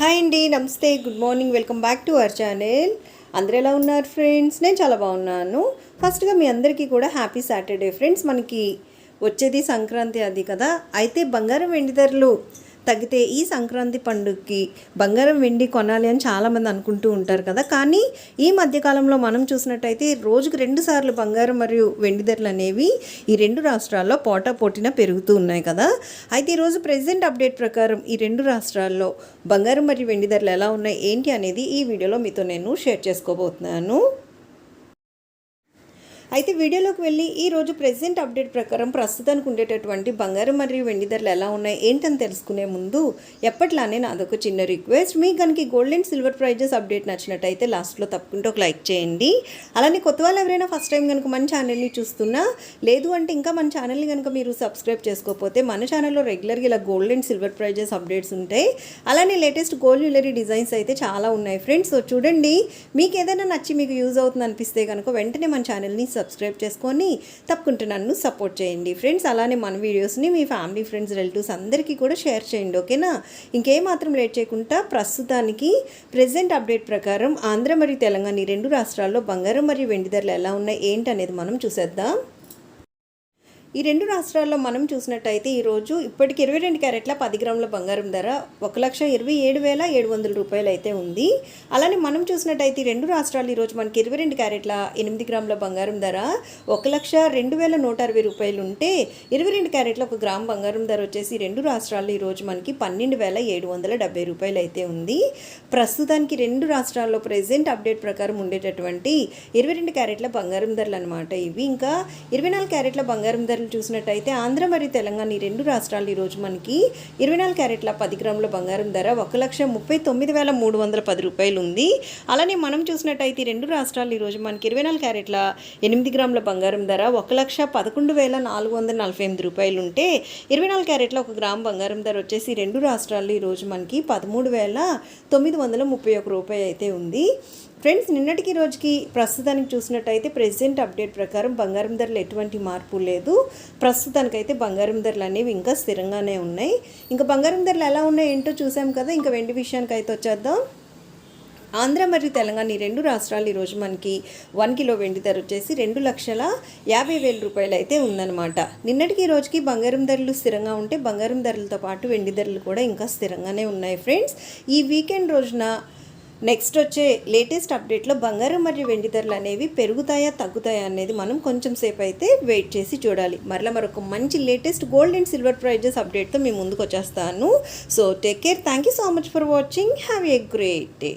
Hi అండి నమస్తే good morning welcome back to our channel. అందరు ఎలా ఉన్నారు ఫ్రెండ్స్? నేను చాలా బాగున్నాను. ఫస్ట్గా మీ అందరికీ కూడా హ్యాపీ సాటర్డే ఫ్రెండ్స్. మనకి వచ్చేది సంక్రాంతి అది కదా. అయితే బంగారం వెండి ధరలు తగ్గితే ఈ సంక్రాంతి పండుగకి బంగారం వెండి కొనాలి అని చాలామంది అనుకుంటూ ఉంటారు కదా. కానీ ఈ మధ్యకాలంలో మనం చూసినట్టయితే రోజుకు రెండు సార్లు బంగారం మరియు వెండి ధరలు అనేవి ఈ రెండు రాష్ట్రాల్లో పోటా పోటీన పెరుగుతూ ఉన్నాయి కదా. అయితే ఈరోజు ప్రెసెంట్ అప్డేట్ ప్రకారం ఈ రెండు రాష్ట్రాల్లో బంగారం మరియు వెండి ధరలు ఎలా ఉన్నాయి ఏంటి అనేది ఈ వీడియోలో మీతో నేను షేర్ చేసుకోబోతున్నాను. అయితే వీడియోలోకి వెళ్ళి ఈ రోజు ప్రెసెంట్ అప్డేట్ ప్రకారం ప్రస్తుతానికి ఉండేటటువంటి బంగారం మరియు వెండి ధరలు ఎలా ఉన్నాయి ఏంటని తెలుసుకునే ముందు ఎప్పట్లానే నాదొక చిన్న రిక్వెస్ట్. మీ కనుక gold and silver prices update నచ్చినట్టయితే లాస్ట్లో తప్పకుండా ఒక లైక్ చేయండి. అలానే కొత్త వాళ్ళు ఎవరైనా ఫస్ట్ టైం కనుక మన ఛానల్ని చూస్తున్నా లేదు అంటే ఇంకా మన ఛానల్ని కనుక మీరు సబ్స్క్రైబ్ చేసుకోకపోతే మన ఛానల్లో రెగ్యులర్గా ఇలా gold and silver prices updates ఉంటాయి. అలానే లేటెస్ట్ గోల్డ్ జ్యువెలరీ డిజైన్స్ అయితే చాలా ఉన్నాయి ఫ్రెండ్స్ సో చూడండి మీకు ఏదైనా నచ్చి మీకు యూజ్ అవుతుంది అనిపిస్తే కనుక వెంటనే మన ఛానల్ని సబ్స్క్రైబ్ చేసుకొని తప్పకుండా నన్ను సపోర్ట్ చేయండి. ఫ్రెండ్స్ అలానే మన వీడియోస్ని మీ ఫ్యామిలీ ఫ్రెండ్స్ రిలేటివ్స్ అందరికీ కూడా షేర్ చేయండి ఓకేనా ఇంకేమాత్రం లేట్ చేయకుండా ప్రస్తుతానికి ప్రెసెంట్ అప్డేట్ ప్రకారం ఆంధ్ర మరియు తెలంగాణ ఈ రెండు రాష్ట్రాల్లో బంగారం మరియు వెండి ధరలు ఎలా ఉన్నాయి ఏంటి అనేది మనం చూసేద్దాం. ఈ రెండు రాష్ట్రాల్లో మనం చూసినట్టయితే ఈరోజు ఇప్పటికి ఇరవై రెండు క్యారెట్ల పది గ్రాముల బంగారం ధర ఒక లక్ష ఇరవై ఏడు వేల ఏడు వందల రూపాయలు అయితే ఉంది. అలానే మనం చూసినట్టయితే రెండు రాష్ట్రాలు ఈరోజు మనకి ఇరవై రెండు క్యారెట్ల ఎనిమిది గ్రాముల బంగారం ధర ఒక లక్ష రెండు వేల నూట అరవై రూపాయలు ఉంటే ఇరవై రెండు క్యారెట్ల ఒక గ్రామ్ బంగారం ధర వచ్చేసి రెండు రాష్ట్రాల్లో ఈరోజు మనకి పన్నెండు వేల ఏడు వందల డెబ్బై రూపాయలు అయితే ఉంది. ప్రస్తుతానికి రెండు రాష్ట్రాల్లో ప్రెసెంట్ అప్డేట్ ప్రకారం ఉండేటటువంటి ఇరవై రెండు క్యారెట్ల బంగారం ధరలు అనమాట ఇవి. ఇంకా ఇరవై నాలుగు క్యారెట్ల బంగారం ధర ధరలు చూసినట్టయితే ఆంధ్ర మరియు తెలంగాణ ఈ రెండు రాష్ట్రాలు ఈరోజు మనకి ఇరవై నాలుగు క్యారెట్ల పది గ్రాముల బంగారం ధర ఒక లక్ష ముప్పై తొమ్మిది వేల మూడు వందల పది రూపాయలు ఉంది. అలానే మనం చూసినట్టయితే ఈ రెండు రాష్ట్రాలు ఈరోజు మనకి ఇరవై నాలుగు క్యారెట్ల ఎనిమిది గ్రాముల బంగారం ధర ఒక లక్ష పదకొండు వేల నాలుగు వందల నలభై ఎనిమిది రూపాయలు ఉంటే ఇరవై నాలుగు క్యారెట్ల ఒక గ్రామ్ బంగారం ధర వచ్చేసి రెండు రాష్ట్రాల్లో ఈరోజు మనకి పదమూడు వేల తొమ్మిది వందల ముప్పై ఒక రూపాయి అయితే ఉంది. ఫ్రెండ్స్ నిన్నటికి రోజుకి ప్రస్తుతానికి చూసినట్టయితే ప్రెసెంట్ అప్డేట్ ప్రకారం బంగారం ధరలు ఎటువంటి మార్పు లేదు. ప్రస్తుతానికైతే బంగారం ధరలు అనేవి ఇంకా స్థిరంగానే ఉన్నాయి. ఇంకా బంగారం ధరలు ఎలా ఉన్నాయి ఏంటో చూసాం కదా. ఇంకా వెండి విషయానికి అయితే వచ్చేద్దాం. ఆంధ్ర మరియు తెలంగాణ ఈ రెండు రాష్ట్రాలు ఈరోజు మనకి వన్ కిలో వెండి ధర వచ్చేసి రెండు లక్షల యాభై వేల రూపాయలు అయితే ఉందన్నమాట. నిన్నటికి రోజుకి బంగారం ధరలు స్థిరంగా ఉంటే బంగారం ధరలతో పాటు వెండి ధరలు కూడా ఇంకా స్థిరంగానే ఉన్నాయి ఫ్రెండ్స్. ఈ వీకెండ్ రోజున నెక్స్ట్ వచ్చే లేటెస్ట్ అప్డేట్లో బంగారం మరియు వెండి ధరలు అనేవి పెరుగుతాయా తగ్గుతాయా అనేది మనం కొంచెం సేపు అయితే వెయిట్ చేసి చూడాలి. మరలా మరొక మంచి latest gold and silver prices అప్డేట్తో మేము ముందుకు వచ్చేస్తాను. So take care thank you so much for watching have a great day